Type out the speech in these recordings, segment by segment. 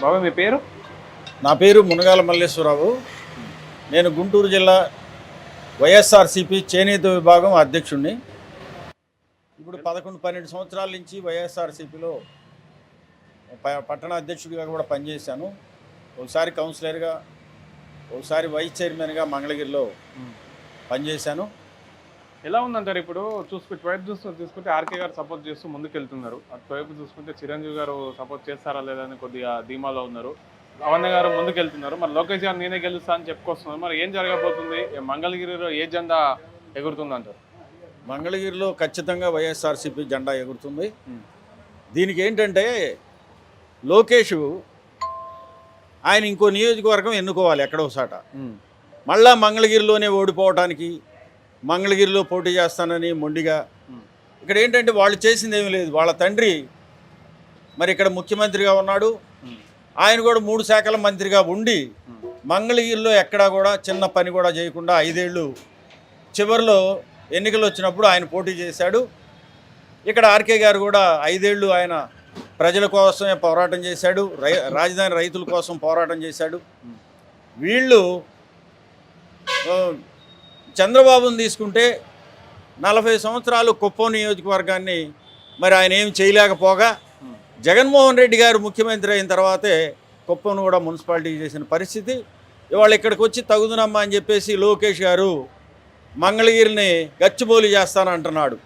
బాబా మీ పేరు? నా పేరు మునగాల మల్లేశ్వరరావు. నేను గుంటూరు జిల్లా వైఎస్ఆర్సిపి చేనేత విభాగం అధ్యక్షుడిని ఇప్పుడు పదకొండు పన్నెండు సంవత్సరాల నుంచి వైఎస్ఆర్సిపిలో పట్టణ అధ్యక్షుడిగా కూడా పనిచేశాను. ఒకసారి కౌన్సిలర్గా ఒకసారి వైస్ చైర్మన్గా మంగళగిరిలో పనిచేశాను. ఎలా ఉందంటారు ఇప్పుడు? చూసుకుంటే వైపు చూస్తూ చూసుకుంటే ఆర్కే గారు సపోర్ట్ చేస్తూ ముందుకెళ్తున్నారు. అటువైపు చూసుకుంటే చిరంజీవి గారు సపోర్ట్ చేస్తారా లేదా అని కొద్దిగా ధీమాలో ఉన్నారు. అవన్న గారు ముందుకెళ్తున్నారు. మరి లోకేష్ గారు నేనే గెలుస్తా అని చెప్పుకొస్తున్నారు. మరి ఏం జరగబోతుంది? మంగళగిరిలో ఏ జెండా ఎగురుతుంది అంటారు మంగళగిరిలో ఖచ్చితంగా వైఎస్ఆర్సిపి జెండా ఎగురుతుంది. దీనికి ఏంటంటే లోకేష్ ఆయన ఇంకో నియోజకవర్గం ఎన్నుకోవాలి ఎక్కడో సాట. మళ్ళా మంగళగిరిలోనే ఓడిపోవటానికి మంగళగిరిలో పోటీ చేస్తానని మొండిగా. ఇక్కడ ఏంటంటే వాళ్ళు చేసింది ఏమీ లేదు. వాళ్ళ తండ్రి మరి ఇక్కడ ముఖ్యమంత్రిగా ఉన్నాడు. ఆయన కూడా మూడు శాఖల మంత్రిగా ఉండి మంగళగిరిలో ఎక్కడా కూడా చిన్న పని కూడా చేయకుండా ఐదేళ్ళు చివరిలో ఎన్నికలు వచ్చినప్పుడు ఆయన పోటీ చేశాడు. ఇక్కడ ఆర్కే గారు కూడా ఐదేళ్ళు ఆయన ప్రజల కోసమే పోరాటం చేశాడు. రై రాజధాని రైతుల కోసం పోరాటం చేశాడు. వీళ్ళు చంద్రబాబును తీసుకుంటే నలభై సంవత్సరాలు కుప్పం నియోజకవర్గాన్ని మరి ఆయన ఏం చేయలేకపోగా జగన్మోహన్ రెడ్డి గారు ముఖ్యమంత్రి అయిన తర్వాతే కుప్పను కూడా మున్సిపాలిటీ చేసిన పరిస్థితి. ఇవాళ ఇక్కడికి వచ్చి తగుదునమ్మా అని చెప్పేసి లోకేష్ గారు మంగళగిరిని గచ్చిబోలి చేస్తానంటున్నాడు.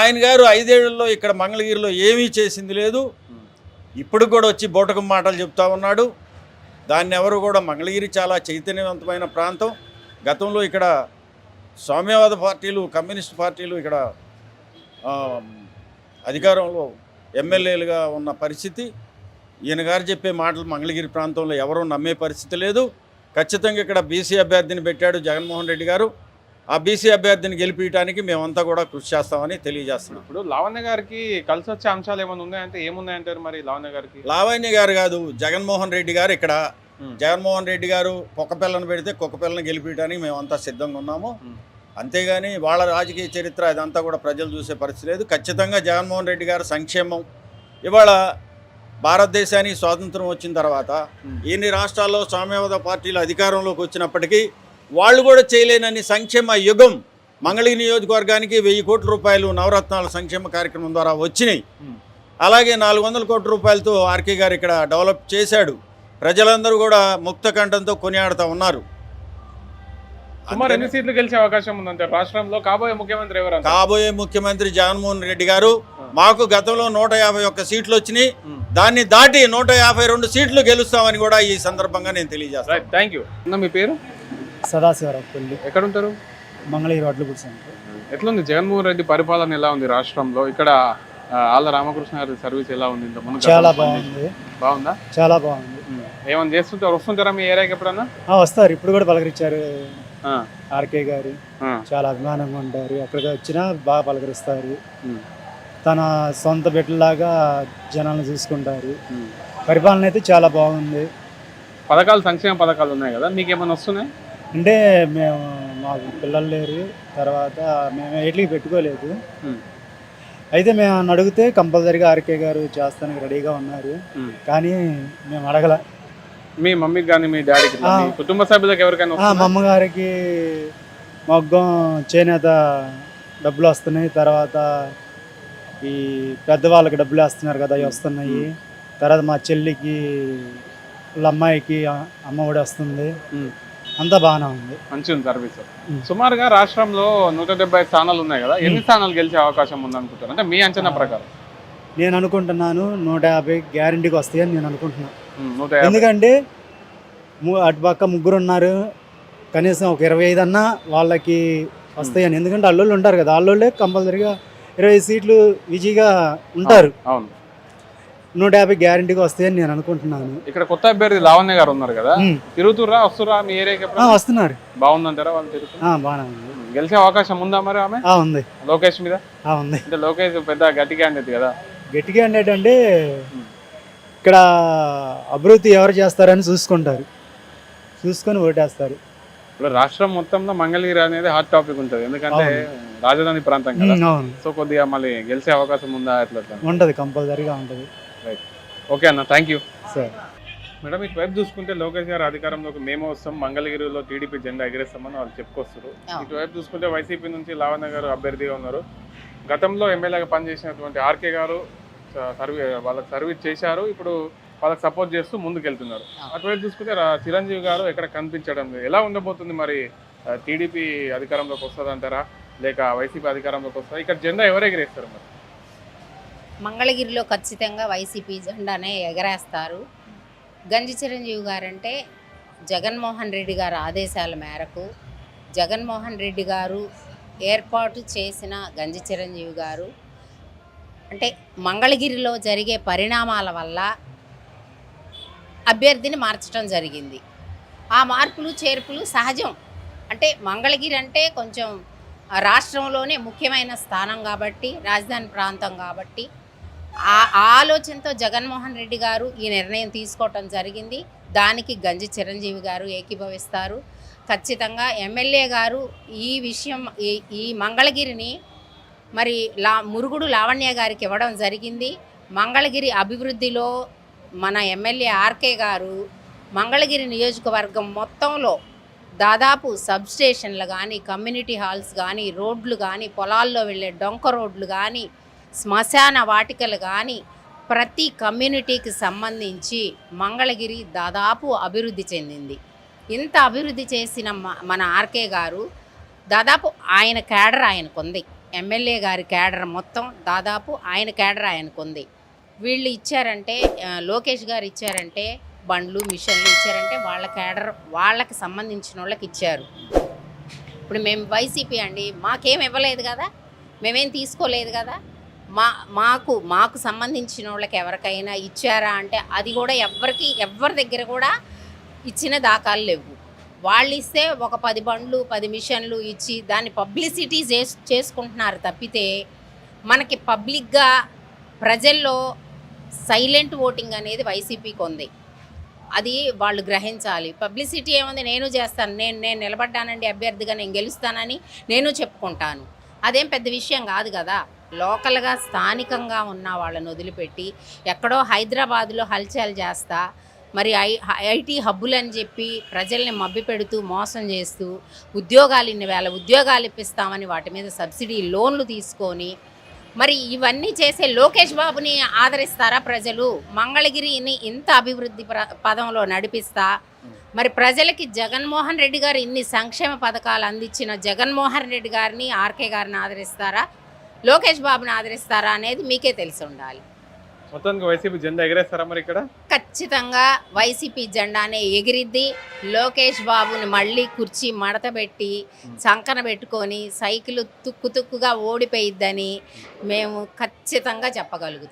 ఆయన గారు ఐదేళ్ళలో ఇక్కడ మంగళగిరిలో ఏమీ చేసింది లేదు. ఇప్పుడు కూడా వచ్చి బోటకు మాటలు చెప్తా ఉన్నాడు. దాన్ని ఎవరు కూడా మంగళగిరి చాలా చైతన్యవంతమైన ప్రాంతం. గతంలో ఇక్కడ సామ్యవాద పార్టీలు కమ్యూనిస్ట్ పార్టీలు ఇక్కడ అధికారంలో ఎమ్మెల్యేలుగా ఉన్న పరిస్థితి. ఈయన గారు చెప్పే మాటలు మంగళగిరి ప్రాంతంలో ఎవరూ నమ్మే పరిస్థితి లేదు. ఖచ్చితంగా ఇక్కడ బీసీ అభ్యర్థిని పెట్టాడు జగన్మోహన్ రెడ్డి గారు. ఆ బీసీ అభ్యర్థిని గెలిపించడానికి మేమంతా కూడా కృషి చేస్తామని తెలియజేస్తున్నాం. ఇప్పుడు లావణ్య గారికి కలిసి వచ్చే అంశాలు ఏమైనా ఉన్నాయంటే ఏమున్నాయంటారు మరి లావణ్య గారికి? లావణ్య గారు కాదు జగన్మోహన్ రెడ్డి గారు ఇక్కడ. జగన్మోహన్ రెడ్డి గారు కుక్క పిల్లను పెడితే కుక్క పిల్లని గెలిపించడానికి మేమంతా సిద్ధంగా ఉన్నాము. అంతేగాని వాళ్ళ రాజకీయ చరిత్ర ఇదంతా కూడా ప్రజలు చూసే పరిస్థితి లేదు ఖచ్చితంగా జగన్మోహన్ రెడ్డి గారు సంక్షేమం ఇవాళ భారతదేశానికి స్వాతంత్రం వచ్చిన తర్వాత. ఎన్ని రాష్ట్రాల్లో సామ్యవాద పార్టీలు అధికారంలోకి వచ్చినప్పటికీ వాళ్ళు కూడా చేయలేనన్ని సంక్షేమ యుగం మంగళగిరి నియోజకవర్గానికి వెయ్యి కోట్ల రూపాయలు నవరత్నాల సంక్షేమ కార్యక్రమం ద్వారా వచ్చినాయి. అలాగే నాలుగు వందల కోట్ల రూపాయలతో ఆర్కే గారు ఇక్కడ డెవలప్ చేశాడు ప్రజలందరూ కూడా ముక్త కంఠంతో కొనియాడుతూ ఉన్నారు. సుమారు ఎన్ని సీట్లు గెలిచే అవకాశం ఉందంటే రాష్ట్రంలో కాబోయే ముఖ్యమంత్రి ఎవరు? కాబోయే ముఖ్యమంత్రి జగన్మోహన్ రెడ్డి గారు మాకు గతంలో నూట యాభై ఒక్క సీట్లు వచ్చినాయి. దాన్ని దాటి నూట యాభై రెండు సీట్లు గెలుస్తామని కూడా ఈ సందర్భంగా నేను తెలియజేస్తాను రైట్ థ్యాంక్ యూ అన్న మీ పేరు? సదాశివరావు పెళ్ళి ఎక్కడ ఉంటారు మంగళగిరి కూర్చుంటారు ఎట్లుంది? జగన్మోహన్ రెడ్డి పరిపాలన ఎలా ఉంది రాష్ట్రంలో? ఇక్కడ ఆళ్ళ రామకృష్ణ గారి సర్వీస్ ఎలా ఉంది చాలా బాగుంది. బాగుందా? చాలా బాగుంది. ఏమైనా చేస్తుంటారు వస్తుంటారా మీ ఏరియాకి ఎప్పుడన్నా? వస్తారు. ఇప్పుడు కూడా పలకరించారు. ఆర్కే గారు. చాలా అభిమానంగా ఉంటారు. ఎక్కడికి వచ్చినా బాగా పలకరిస్తారు. తన సొంత బిడ్డలాగా జనాలను చూసుకుంటారు. పరిపాలన అయితే చాలా బాగుంది. పథకాలు సంక్షేమ పథకాలు ఉన్నాయి కదా? మీకు ఏమైనా వస్తున్నాయి? అంటే మేము మాకు పిల్లలు లేరు. తర్వాత మేము ఎట్లకి పెట్టుకోలేదు. అయితే మేము అడిగితే కంపల్సరీగా ఆర్కే గారు చేస్తానికి రెడీగా ఉన్నారు. కానీ మేము అడగల. మీ మమ్మీకి కానీ మీ డాడీకి. మీ కుటుంబ సభ్యులకు ఎవరికైనా ఆ, వస్తుందా? మా అమ్మగారికి మగ్గం చేనేత డబ్బులు వస్తున్నాయి. తర్వాత ఈ పెద్దవాళ్ళకి డబ్బులు వేస్తున్నారు కదా అవి వస్తున్నాయి. తర్వాత మా చెల్లికి వాళ్ళ అమ్మాయికి ఆ- అమ్మఒడి వస్తుంది. ఉమ్. అంతా బాగానే ఉంది. మంచి ఉంది సర్వీస్. ఉమ్. సుమారుగా రాష్ట్రంలో నూట డెబ్బై స్థానాలు ఉన్నాయి కదా ఎన్ని స్థానాలు గెలిచే అవకాశం ఉంది అనుకుంటారు అంటే మీ అంచనా ప్రకారం. నేను అనుకుంటున్నాను నూట యాభై గ్యారంటీకి వస్తాయని నేను అనుకుంటున్నాను. ఎందుకంటే ము- అటు పక్క ముగ్గురు ఉన్నారు కనీసం ఒక ఇరవై ఐదు అన్నా వాళ్ళకి వస్తాయని. ఎందుకంటే అల్లుళ్ళు ఉంటారు కదా. అల్లుళ్ళే కంపల్సరీగా ఇరవై సీట్లు ఈజీగా ఉంటారు. అవును. నూట యాభై గ్యారంటీగా వస్తాయని నేను అనుకుంటున్నాను. ఇక్కడ కొత్త అభ్యర్థి లావణ్య గారు ఉన్నారు కదా. ఉమ్. తిరుగుతుర్రా వస్తురా మీ ఏరియాకి ఎప్పుడు వస్తున్నారు. బాగుందంటారా వాళ్ళు తిరుగుతూ? ఆ, బాగానే ఉంది. గెలిచే అవకాశం ఉందా మరి ఆమె? ఉంది. లోకేష్ మీద? ఉంది. అంటే లోకేష్ పెద్ద గట్టి క్యాండిడేట్ కదా. గట్టిగా ఏంటంటే ఉమ్. ఇక్కడ అభివృద్ధి ఎవరు చేస్తారని చూసుకుంటారు. చూసుకొని ఓటేస్తారు. ఇప్పుడు రాష్ట్రం మొత్తంలో మంగళగిరి అనేది హాట్ టాపిక్ ఉంటుంది. ఎందుకంటే రాజధాని ప్రాంతం కదా. అవును. సో కొద్దిగా మళ్ళీ గెలిచే అవకాశం ఉందా ఎట్లా ఉంటుంది కంపల్సరీగా ఉంటుంది. ఓకే అన్న థ్యాంక్ యూ సరే మేడం ఇటువైపు చూసుకుంటే లోకేష్ గారు అధికారంలోకి మేము వస్తాం మంగళగిరిలో టీడీపీ జెండా ఎగరేస్తామని వాళ్ళు చెప్పుకొస్తారు ఆ. ఇటువైపు చూసుకుంటే వైసీపీ నుంచి లావణ్య గారు అభ్యర్థిగా ఉన్నారు. గతంలో ఎమ్మెల్యేగా పనిచేసినటువంటి ఆర్కే గారు సర్వీ వాళ్ళకి సర్వీస్ చేశారు. ఇప్పుడు వాళ్ళకి సపోర్ట్ చేస్తూ ముందుకెళ్తున్నారు. అటువైపు చూసుకుంటే చిరంజీవి గారు ఎక్కడ కనిపించడం లేదు. ఎలా ఉండబోతుంది మరి టీడీపీ అధికారంలోకి వస్తుందంటారా? లేక వైసీపీ అధికారంలోకి వస్తుందా? ఇక్కడ జెండా ఎవరు ఎగరేస్తారు మరి? మంగళగిరిలో ఖచ్చితంగా వైసీపీ జెండానే ఎగరేస్తారు. గంజి చిరంజీవి గారంటే జగన్మోహన్ రెడ్డి గారి ఆదేశాల మేరకు జగన్మోహన్ రెడ్డి గారు ఏర్పాటు చేసిన గంజి చిరంజీవి గారు అంటే మంగళగిరిలో జరిగే పరిణామాల వల్ల అభ్యర్థిని మార్చడం జరిగింది. ఆ మార్పులు చేర్పులు సహజం. అంటే మంగళగిరి అంటే కొంచెం రాష్ట్రంలోనే ముఖ్యమైన స్థానం కాబట్టి రాజధాని ప్రాంతం కాబట్టి ఆ ఆ ఆలోచనతో జగన్మోహన్ రెడ్డి గారు ఈ నిర్ణయం తీసుకోవటం జరిగింది. దానికి గంజి చిరంజీవి గారు ఏకీభవిస్తారు. ఖచ్చితంగా ఎమ్మెల్యే గారు ఈ విషయం ఈ ఈ మంగళగిరిని మరి లా మురుగుడు లావణ్య గారికి ఇవ్వడం జరిగింది. మంగళగిరి అభివృద్ధిలో మన ఎమ్మెల్యే ఆర్కే గారు మంగళగిరి నియోజకవర్గం మొత్తంలో దాదాపు సబ్ స్టేషన్లు కానీ కమ్యూనిటీ హాల్స్ కానీ రోడ్లు కానీ పొలాల్లో వెళ్ళే డొంక రోడ్లు కానీ శ్మశాన వాటికలు కానీ ప్రతి కమ్యూనిటీకి సంబంధించి మంగళగిరి దాదాపు అభివృద్ధి చెందింది. ఇంత అభివృద్ధి చేసిన మన ఆర్కే గారు దాదాపు ఆయన క్యాడర్ ఆయనకుంది. ఎమ్మెల్యే గారి క్యాడర్ మొత్తం దాదాపు ఆయన కేడర్ ఆయనకుంది. వీళ్ళు ఇచ్చారంటే లోకేష్ గారు ఇచ్చారంటే బండ్లు మిషన్లు ఇచ్చారంటే వాళ్ళ కేడర్ వాళ్ళకి సంబంధించిన వాళ్ళకి ఇచ్చారు. ఇప్పుడు మేము వైసీపీ అండి మాకేం ఇవ్వలేదు కదా మేమేం తీసుకోలేదు కదా మా మాకు మాకు సంబంధించిన వాళ్ళకి ఎవరికైనా ఇచ్చారా అంటే అది కూడా ఎవరికి ఎవరి దగ్గర కూడా ఇచ్చిన దాఖలు లేవు. వాళ్ళు ఇస్తే ఒక పది బండ్లు పది మిషన్లు ఇచ్చి దాన్ని పబ్లిసిటీ చేస్ చేసుకుంటున్నారు తప్పితే మనకి పబ్లిక్గా ప్రజల్లో సైలెంట్ ఓటింగ్ అనేది వైసీపీకి ఉంది. అది వాళ్ళు గ్రహించాలి. పబ్లిసిటీ ఏముంది? నేను చేస్తాను. నేను నేను నిలబడ్డానండి అభ్యర్థిగా నేను గెలుస్తానని నేను చెప్పుకుంటాను. అదేం పెద్ద విషయం కాదు కదా. లోకల్గా స్థానికంగా ఉన్న వాళ్ళని వదిలిపెట్టి ఎక్కడో హైదరాబాద్లో హల్చల్ చేస్తా మరి ఐ ఐటీ హబ్బులని చెప్పి ప్రజల్ని మబ్బి పెడుతూ మోసం చేస్తూ ఉద్యోగాలు ఇన్ని వేల ఉద్యోగాలు ఇప్పిస్తామని వాటి మీద సబ్సిడీ లోన్లు తీసుకొని మరి ఇవన్నీ చేసే లోకేష్ బాబుని ఆదరిస్తారా ప్రజలు? మంగళగిరిని ఇంత అభివృద్ధి పదంలో నడిపిస్తా. మరి ప్రజలకి జగన్మోహన్ రెడ్డి గారు ఇన్ని సంక్షేమ పథకాలు అందించిన జగన్మోహన్ రెడ్డి గారిని ఆర్కే గారిని ఆదరిస్తారా? లోకేష్ బాబుని ఆదరిస్తారా అనేది మీకే తెలిసి ఉండాలి. మొత్తానికి వైసీపీ జెండా ఎగరేస్తారా మరి ఇక్కడ? ఖచ్చితంగా వైసీపీ జెండానే ఎగిరిద్ది. లోకేష్ బాబుని మళ్ళీ కుర్చీ మడత పెట్టి చంకన పెట్టుకొని సైకిల్ తుక్కు తుక్కుగా ఓడిపోయిద్దని మేము ఖచ్చితంగా చెప్పగలుగుతాం.